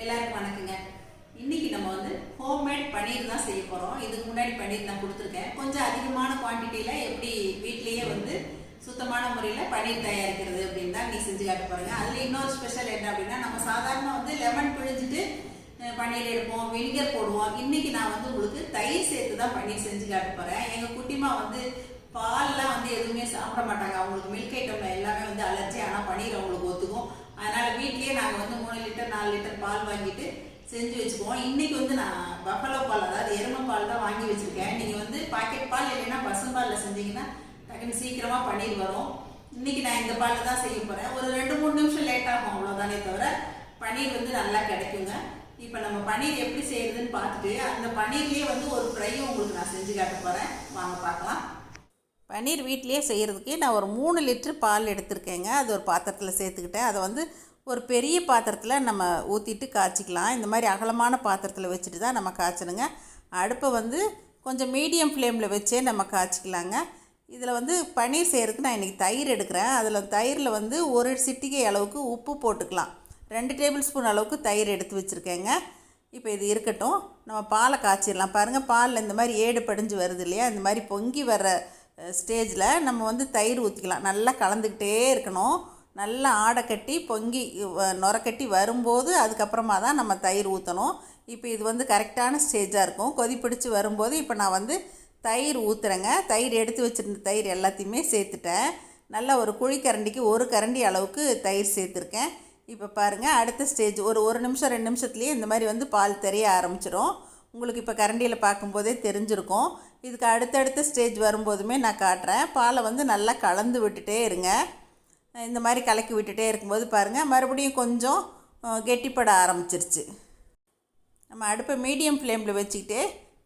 எல்லாருக்கும் வணக்கங்க. இன்னைக்கு நம்ம வந்து ஹோம்மேட் பன்னீர் தான் செய்ய போகிறோம் இதுக்கு முன்னாடி பன்னீர் நான் கொடுத்துருக்கேன். கொஞ்சம் அதிகமான குவான்டிட்டியில் எப்படி வீட்லேயே வந்து சுத்தமான முறையில் பன்னீர் தயாரிக்கிறது அப்படின்னு தான் நீ செஞ்சு காட்ட போறீங்க. அதில் இன்னொரு ஸ்பெஷல் என்ன அப்படின்னா நம்ம சாதாரண வந்து லெமன் பிழிஞ்சிட்டு பன்னீர் எடுப்போம் வினிகர் போடுவோம். இன்னைக்கு நான் வந்து உங்களுக்கு தயிர் சேர்த்து தான் பன்னீர் செஞ்சு காட்ட போகிறேன் எங்கள் குட்டிமா வந்து பால்லாம் வந்து எதுவுமே சாப்பிட மாட்டாங்க. அவங்களுக்கு மில்க் ஐட்டம்ல எல்லாமே வந்து அலர்ஜி ஆனால் பன்னீர் அவங்களுக்கு ஒத்துக்கும். அதனால வீட்லயே நாங்கள் வந்து மூணு லிட்டர் நாலு லிட்டர் பால் வாங்கிட்டு செஞ்சு வச்சுக்குவோம். இன்னைக்கு வந்து நான் பஃபலோ பால் அதாவது எருமை பால் தான் வாங்கி வச்சிருக்கேன். நீங்க வந்து பாக்கெட் பால் இல்லைன்னா பசும்பால்ல செஞ்சீங்கன்னா டக்குன்னு சீக்கிரமா பன்னீர் வரும். இன்னைக்கு நான் இந்த பால்ல தான் செய்ய போறேன். ஒரு ரெண்டு மூணு நிமிஷம் லேட் ஆகும் அவ்வளவுதானே தவிர பன்னீர் வந்து நல்லா கிடைக்குங்க. இப்போ நம்ம பன்னீர் எப்படி செய்யறதுன்னு பார்த்துட்டு அந்த பன்னீர்லயே வந்து ஒரு ஃப்ரையும் உங்களுக்கு நான் செஞ்சு காட்ட போறேன். வாங்க பார்க்கலாம். பன்னீர் வீட்டிலேயே செய்கிறதுக்கு நான் ஒரு மூணு லிட்டர் பால் எடுத்திருக்கேங்க. அது ஒரு பாத்திரத்தில் சேர்த்துக்கிட்டேன். அதை வந்து ஒரு பெரிய பாத்திரத்தில் நம்ம ஊற்றிட்டு காய்ச்சிக்கலாம். இந்த மாதிரி அகலமான பாத்திரத்தில் வச்சுட்டு தான் நம்ம காய்ச்சணுங்க. அடுப்பை வந்து கொஞ்சம் மீடியம் ஃப்ளேமில் வச்சே நம்ம காய்ச்சிக்கலாங்க. இதில் வந்து பன்னீர் செய்கிறதுக்கு நான் இன்றைக்கி தயிர் எடுக்கிறேன். அதில் தயிரில் வந்து ஒரு சிட்டிகை அளவுக்கு உப்பு போட்டுக்கலாம். ரெண்டு டேபிள் ஸ்பூன் அளவுக்கு தயிர் எடுத்து வச்சுருக்கேங்க. இப்போ இது இருக்கட்டும். நம்ம பாலை காய்ச்சிடலாம். பாருங்கள் பாலில் இந்த மாதிரி ஏடு படிஞ்சு வருது இல்லையா? இந்த மாதிரி பொங்கி வர்ற ஸ்டேஜில் நம்ம வந்து தயிர் ஊற்றிக்கலாம் நல்லா கலந்துக்கிட்டே இருக்கணும். நல்லா ஆடை கட்டி பொங்கி வ- கட்டி வரும்போது அதுக்கப்புறமா தான் நம்ம தயிர் ஊற்றணும் இப்போ இது வந்து கரெக்டான ஸ்டேஜாக இருக்கும். கொதி பிடிச்சி வரும்போது இப்போ நான் வந்து தயிர் ஊற்றுறேங்க தயிர் எடுத்து வச்சுருந்த தயிர் எல்லாத்தையுமே சேர்த்துட்டேன். நல்லா ஒரு குழிக்கரண்டிக்கு ஒரு கரண்டி அளவுக்கு தயிர் சேர்த்துருக்கேன். இப்போ பாருங்கள் அடுத்த ஸ்டேஜ் ஒரு ஒரு நிமிஷம் ரெண்டு நிமிஷத்துலேயே இந்த மாதிரி வந்து பால் தெரிய ஆரம்பிச்சிடும் உங்களுக்கு இப்போ கரண்டியில் பார்க்கும்போதே தெரிஞ்சிருக்கும். இதுக்கு அடுத்தடுத்த ஸ்டேஜ் வரும்போதுமே நான் காட்டுறேன். பாலை வந்து நல்லா கலந்து விட்டுட்டே இருங்க. இந்த மாதிரி கலக்கி விட்டுட்டே இருக்கும்போது பாருங்கள் மறுபடியும் கொஞ்சம் கெட்டிப்பட ஆரம்பிச்சிருச்சு. நம்ம அடுப்பை மீடியம் ஃப்ளேமில் வச்சுக்கிட்டே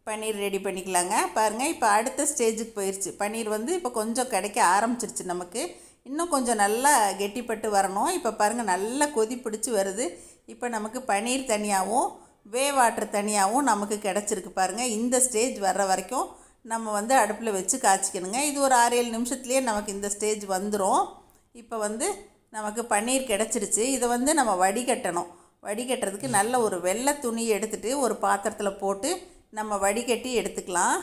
பன்னீர் ரெடி பண்ணிக்கலாங்க. பாருங்கள் இப்போ அடுத்த ஸ்டேஜுக்கு போயிடுச்சு பன்னீர் வந்து இப்போ கொஞ்சம் கிடைக்க ஆரம்பிச்சிருச்சு நமக்கு. இன்னும் கொஞ்சம் நல்லா கெட்டிப்பட்டு வரணும். இப்போ பாருங்கள் நல்லா கொதி பிடிச்சி வருது. இப்போ நமக்கு பன்னீர் தனியாகவும் வே வாட்டர் தனியாகவும் நமக்கு கிடச்சிருக்கு பாருங்கள் இந்த ஸ்டேஜ் வர்ற வரைக்கும் நம்ம வந்து அடுப்பில் வச்சு காய்ச்சிக்கணுங்க. இது ஒரு ஆறு ஏழு நிமிஷத்துலேயே நமக்கு இந்த ஸ்டேஜ் வந்துடும் இப்போ வந்து நமக்கு பன்னீர் கிடச்சிருச்சு. இதை வந்து நம்ம வடிகட்டணும். வடிகட்டுறதுக்கு நல்ல ஒரு வெள்ளை துணி எடுத்துகிட்டு ஒரு பாத்திரத்தில் போட்டு நம்ம வடிகட்டி எடுத்துக்கலாம்.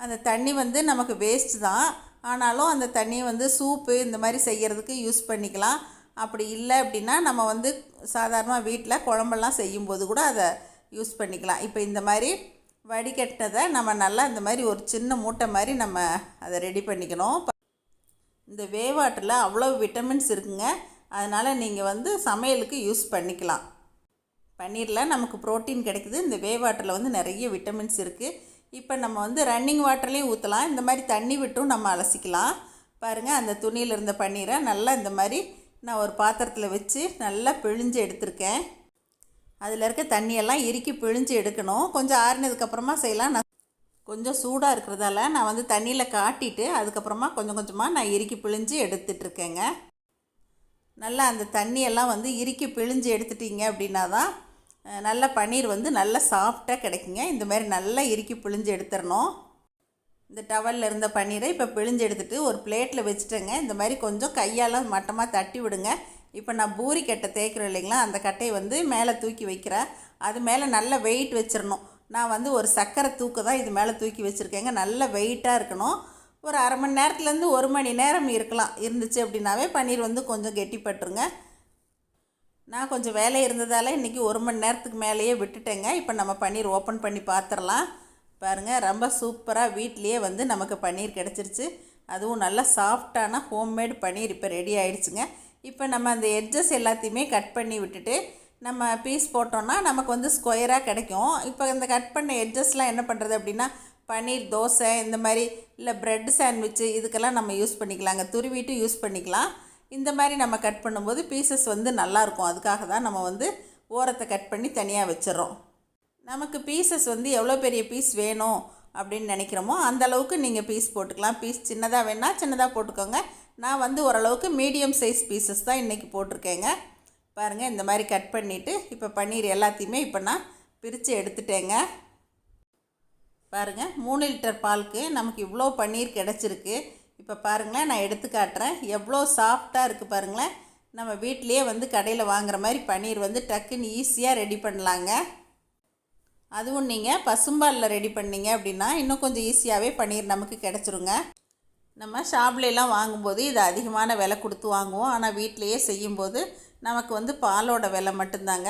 அந்த தண்ணி வந்து நமக்கு வேஸ்ட் தான். ஆனாலும் அந்த தண்ணியை வந்து சூப்பு இந்த மாதிரி செய்கிறதுக்கு யூஸ் பண்ணிக்கலாம். அப்படி இல்லை அப்படின்னா நம்ம வந்து சாதாரணமாக வீட்டில் குழம்பெல்லாம் செய்யும்போது கூட அதை யூஸ் பண்ணிக்கலாம். இப்போ இந்த மாதிரி வடிகட்டினதை நம்ம நல்லா இந்த மாதிரி ஒரு சின்ன மூட்டை மாதிரி நம்ம அதை ரெடி பண்ணிக்கணும். இந்த வேவாட்டில் அவ்வளோ விட்டமின்ஸ் இருக்குங்க. அதனால் நீங்கள் வந்து சமையலுக்கு யூஸ் பண்ணிக்கலாம். பன்னீரில் நமக்கு புரோட்டீன் கிடைக்குது. இந்த வேவாட்டரில் வந்து நிறைய விட்டமின்ஸ் இருக்குது இப்போ நம்ம வந்து ரன்னிங் வாட்டர்லேயும் ஊற்றலாம் இந்த மாதிரி தண்ணி விட்டும் நம்ம அலசிக்கலாம். பாருங்கள் அந்த துணியில் இருந்த பன்னீரை நல்லா இந்த மாதிரி நான் ஒரு பாத்திரத்தில் வச்சு நல்லா பிழிஞ்சு எடுத்திருக்கேன். அதில் இருக்க தண்ணியெல்லாம் இறுக்கி பிழிஞ்சு எடுக்கணும். கொஞ்சம் ஆறினதுக்கப்புறமா செய்யலாம். நான் கொஞ்சம் சூடாக இருக்கிறதால நான் வந்து தண்ணியில் காட்டிட்டு அதுக்கப்புறமா கொஞ்சம் கொஞ்சமாக நான் இறுக்கி பிழிஞ்சு எடுத்துட்ருக்கேங்க நல்லா அந்த தண்ணியெல்லாம் வந்து இறுக்கி பிழிஞ்சு எடுத்துட்டீங்க அப்படின்னா தான் நல்ல பன்னீர் வந்து நல்லா சாஃப்டாக கிடைக்குங்க. இந்த மாதிரி நல்லா இறுக்கி பிழிஞ்சு எடுத்துடணும். இந்த டவலில் இருந்த பன்னீரை இப்போ பிழிஞ்சு எடுத்துகிட்டு ஒரு பிளேட்டில் வச்சுட்டேங்க. இந்த மாதிரி கொஞ்சம் கையால் மட்டமாக தட்டி விடுங்க. இப்போ நான் பூரி கட்டை தேய்க்கிறேன் இல்லைங்களா? அந்த கட்டையை வந்து மேலே தூக்கி வைக்கிறேன். அது மேலே நல்ல வெயிட் வச்சிடணும் நான் வந்து ஒரு சக்கரை தூக்கு தான் இது மேலே தூக்கி வச்சுருக்கேங்க. நல்ல வெயிட்டாக இருக்கணும். ஒரு அரை மணி நேரத்துலேருந்து ஒரு மணி நேரம் இருக்கலாம். இருந்துச்சு அப்படின்னாவே பன்னீர் வந்து கொஞ்சம் கெட்டிப்பட்டுருங்க. நான் கொஞ்சம் வேலை இருந்ததால் இன்றைக்கி ஒரு மணி நேரத்துக்கு மேலேயே விட்டுட்டேங்க. இப்போ நம்ம பன்னீர் ஓப்பன் பண்ணி பார்த்துடலாம் பாருங்கள் ரொம்ப சூப்பராக வீட்லேயே வந்து நமக்கு பன்னீர் கிடச்சிருச்சு. அதுவும் நல்லா சாஃப்டான ஹோம்மேட் பன்னீர் இப்போ ரெடி ஆயிடுச்சுங்க. இப்போ நம்ம அந்த எட்ஜஸ் எல்லாத்தையுமே கட் பண்ணி விட்டுட்டு நம்ம பீஸ் போட்டோன்னா நமக்கு வந்து ஸ்கொயராக கிடைக்கும். இப்போ இந்த கட் பண்ண எட்ஜஸ்லாம் என்ன பண்ணுறது அப்படின்னா பன்னீர் தோசை இந்த மாதிரி இல்லை ப்ரெட் சாண்ட்விச்சு இதுக்கெல்லாம் நம்ம யூஸ் பண்ணிக்கலாங்க. துருவிட்டு யூஸ் பண்ணிக்கலாம். இந்த மாதிரி நம்ம கட் பண்ணும்போது பீசஸ் வந்து நல்லாயிருக்கும் அதுக்காக தான் நம்ம வந்து ஓரத்தை கட் பண்ணி தனியாக வச்சிடுறோம். நமக்கு பீசஸ் வந்து எவ்வளோ பெரிய பீஸ் வேணும் அப்படின்னு நினைக்கிறோமோ அந்த அளவுக்கு நீங்கள் பீஸ் போட்டுக்கலாம். பீஸ் சின்னதாக வேணால் சின்னதாக போட்டுக்கோங்க. நான் வந்து ஓரளவுக்கு மீடியம் சைஸ் பீசஸ் தான் இன்றைக்கி போட்டிருக்கேங்க. பாருங்கள் இந்த மாதிரி கட் பண்ணிவிட்டு இப்போ பன்னீர் எல்லாத்தையுமே இப்போ நான் பிரித்து எடுத்துட்டேங்க. பாருங்கள் மூணு லிட்டர் பாலுக்கு நமக்கு இவ்வளோ பன்னீர் கிடச்சிருக்கு. இப்போ பாருங்களேன் நான் எடுத்து காட்டுறேன். எவ்வளோ சாஃப்டாக இருக்குது பாருங்களேன். நம்ம வீட்டிலேயே வந்து கடையில் வாங்குகிற மாதிரி பன்னீர் வந்து டக்குன்னு ஈஸியாக ரெடி பண்ணலாங்க. அதுவும் நீங்கள் பசும்பாலில் ரெடி பண்ணீங்க அப்படின்னா இன்னும் கொஞ்சம் ஈஸியாகவே பன்னீர் நமக்கு கிடச்சிருங்க. நம்ம ஷாப்லலாம் வாங்கும்போது இது அதிகமான விலை கொடுத்து வாங்குவோம். ஆனால் வீட்டிலையே செய்யும்போது நமக்கு வந்து பாலோட விலை மட்டும்தாங்க.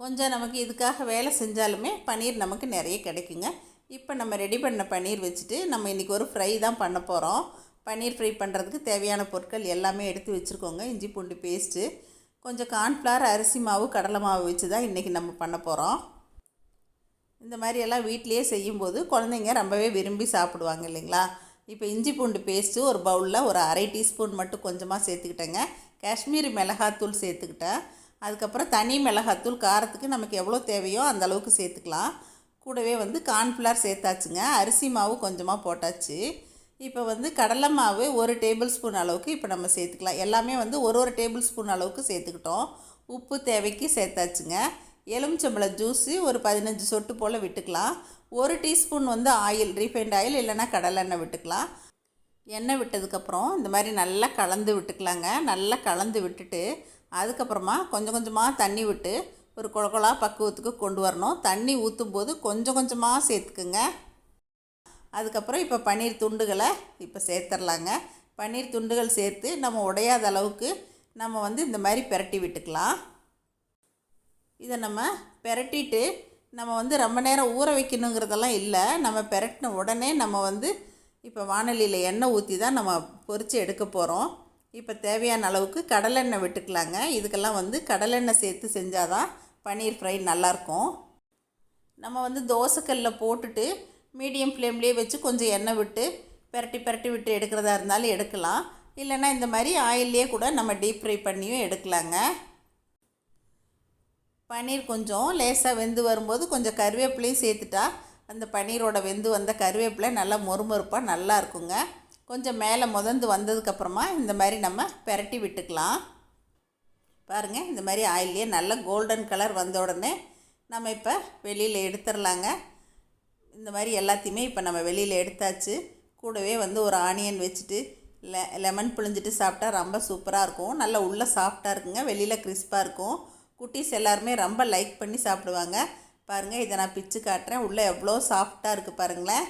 கொஞ்சம் நமக்கு இதுக்காக வேலை செஞ்சாலுமே பன்னீர் நமக்கு நிறைய கிடைக்குங்க. இப்போ நம்ம ரெடி பண்ண பன்னீர் வச்சுட்டு நம்ம இன்றைக்கி ஒரு ஃப்ரை தான் பண்ண போகிறோம் பன்னீர் ஃப்ரை பண்ணுறதுக்கு தேவையான பொருட்கள் எல்லாமே எடுத்து வச்சுருக்கோங்க. இஞ்சி பூண்டு பேஸ்ட்டு கொஞ்சம் கார்ன்ஃப்ளவர் அரிசி மாவு கடலை மாவு வச்சு தான் இன்றைக்கி நம்ம பண்ண போகிறோம் இந்த மாதிரி எல்லாம் வீட்டிலேயே செய்யும்போது குழந்தைங்க ரொம்பவே விரும்பி சாப்பிடுவாங்க இல்லைங்களா? இப்போ இஞ்சி பூண்டு பேஸ்ட்டு ஒரு பவுலில் ஒரு அரை டீஸ்பூன் மட்டும் கொஞ்சமாக சேர்த்துக்கிட்டேங்க. காஷ்மீரி மிளகாத்தூள் சேர்த்துக்கிட்டேன். அதுக்கப்புறம் தனி மிளகாத்தூள் காரத்துக்கு நமக்கு எவ்வளோ தேவையோ அந்த அளவுக்கு சேர்த்துக்கலாம். கூடவே வந்து கார்ன்ஃப்ளவர் சேர்த்தாச்சுங்க. அரிசி மாவு கொஞ்சமாக போட்டாச்சு. இப்போ வந்து கடலை மாவு ஒரு டேபிள் ஸ்பூன் அளவுக்கு இப்போ நம்ம சேர்த்துக்கலாம். எல்லாமே வந்து ஒரு ஒரு டேபிள் ஸ்பூன் அளவுக்கு சேர்த்துக்கிட்டோம். உப்பு தேவைக்கு சேர்த்தாச்சுங்க. எலுமிச்சம்பழம் ஜூஸு ஒரு பதினஞ்சு சொட்டு போல் விட்டுக்கலாம். ஒரு டீஸ்பூன் வந்து ஆயில் ரீஃபைண்ட் ஆயில் இல்லைன்னா கடலெண்ணெய் விட்டுக்கலாம். எண்ணெய் விட்டதுக்கப்புறம் இந்த மாதிரி நல்லா கலந்து விட்டுக்கலாங்க. நல்லா கலந்து விட்டுட்டு அதுக்கப்புறமா கொஞ்சம் கொஞ்சமாக தண்ணி விட்டு ஒரு குழகுழா பக்குவத்துக்கு கொண்டு வரணும். தண்ணி ஊற்றும் போது கொஞ்சம் கொஞ்சமாக சேர்த்துக்குங்க. அதுக்கப்புறம் இப்போ பன்னீர் துண்டுகளை இப்போ சேர்த்துடலாங்க பன்னீர் துண்டுகள் சேர்த்து நம்ம உடையாத அளவுக்கு நம்ம வந்து இந்த மாதிரி பிரட்டி விட்டுக்கலாம். இதை நம்ம பெரட்டிட்டு நம்ம வந்து ரொம்ப நேரம் ஊற வைக்கணுங்கிறதெல்லாம் இல்லை. நம்ம பெரட்டின உடனே நம்ம வந்து இப்போ வானொலியில் எண்ணெய் ஊற்றி தான் நம்ம பொறித்து எடுக்க போகிறோம் இப்போ தேவையான அளவுக்கு கடலெண்ணெய் விட்டுக்கலாங்க. இதுக்கெல்லாம் வந்து கடலெண்ணெய் சேர்த்து செஞ்சால் தான் பன்னீர் ஃப்ரை நல்லாயிருக்கும். நம்ம வந்து தோசைக்கல்லில் போட்டுட்டு மீடியம் ஃப்ளேம்லேயே வச்சு கொஞ்சம் எண்ணெய் விட்டு பிரட்டி பிரட்டி விட்டு எடுக்கிறதா இருந்தாலும் எடுக்கலாம். இல்லைன்னா இந்த மாதிரி ஆயிலே கூட நம்ம டீப் ஃப்ரை பண்ணியும் எடுக்கலாங்க. பன்னீர் கொஞ்சம் லேசாக வெந்து வரும்போது கொஞ்சம் கருவேப்பிலையும் சேர்த்துட்டா அந்த பன்னீரோட வெந்து வந்த கருவேப்பிலை நல்லா மொறுமொறுப்பாக நல்லா இருக்குங்க. கொஞ்சம் மேலே முதந்து வந்ததுக்கப்புறமா இந்த மாதிரி நம்ம பெரட்டி விட்டுக்கலாம். பாருங்கள் இந்த மாதிரி ஆயிலே நல்லா கோல்டன் கலர் வந்த உடனே நம்ம இப்போ வெளியில் எடுத்துடலாங்க இந்த மாதிரி எல்லாத்தையுமே இப்போ நம்ம வெளியில் எடுத்தாச்சு. கூடவே வந்து ஒரு ஆனியன் வச்சுட்டு லெ லெமன் புழிஞ்சிட்டு சாப்பிட்டா ரொம்ப சூப்பராக இருக்கும். நல்லா உள்ளே சாஃப்டாக இருக்குங்க. வெளியில் கிறிஸ்பாக இருக்கும். குட்டீஸ் எல்லாருமே ரொம்ப லைக் பண்ணி சாப்பிடுவாங்க. பாருங்கள் இதை நான் பிச்சு காட்டுறேன். உள்ளே எவ்வளோ சாஃப்டாக இருக்குது பாருங்களேன்.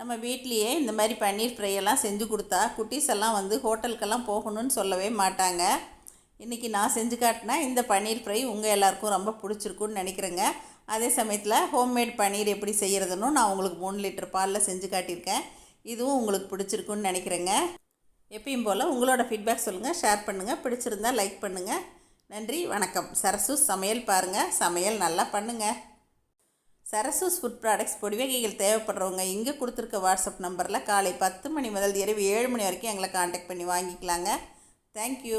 நம்ம வீட்லேயே இந்த மாதிரி பன்னீர் ஃப்ரை எல்லாம் செஞ்சு கொடுத்தா குட்டீஸ் எல்லாம் வந்து ஹோட்டலுக்கெல்லாம் போகணும்னு சொல்லவே மாட்டாங்க. இன்றைக்கி நான் செஞ்சு காட்டினா இந்த பன்னீர் ஃப்ரை உங்கள் எல்லாருக்கும் ரொம்ப பிடிச்சிருக்குன்னு நினைக்கிறேங்க. அதே சமயத்தில் ஹோம்மேட் பன்னீர் எப்படி செய்கிறதுன்னு நான் உங்களுக்கு மூணு லிட்டர் பாலில் செஞ்சு காட்டியிருக்கேன். இதுவும் உங்களுக்கு பிடிச்சிருக்குன்னு நினைக்கிறேங்க. எப்பயும் போல் உங்களோட ஃபீட்பேக் சொல்லுங்கள் ஷேர் பண்ணுங்கள் பிடிச்சிருந்தா லைக் பண்ணுங்கள் நன்றி வணக்கம். சரசூஸ் சமையல் பாருங்கள் சமையல் நல்லா பண்ணுங்கள் சரசூஸ் ஃபுட் ப்ராடக்ட்ஸ் பொடி வகைகள் தேவைப்படுறவங்க இங்கே கொடுத்துருக்க வாட்ஸ்அப் நம்பரில் காலை பத்து மணி முதல் இரவு ஏழு மணி வரைக்கும் எங்களை காண்டாக்ட் பண்ணி வாங்கிக்கலாங்க. தேங்க்யூ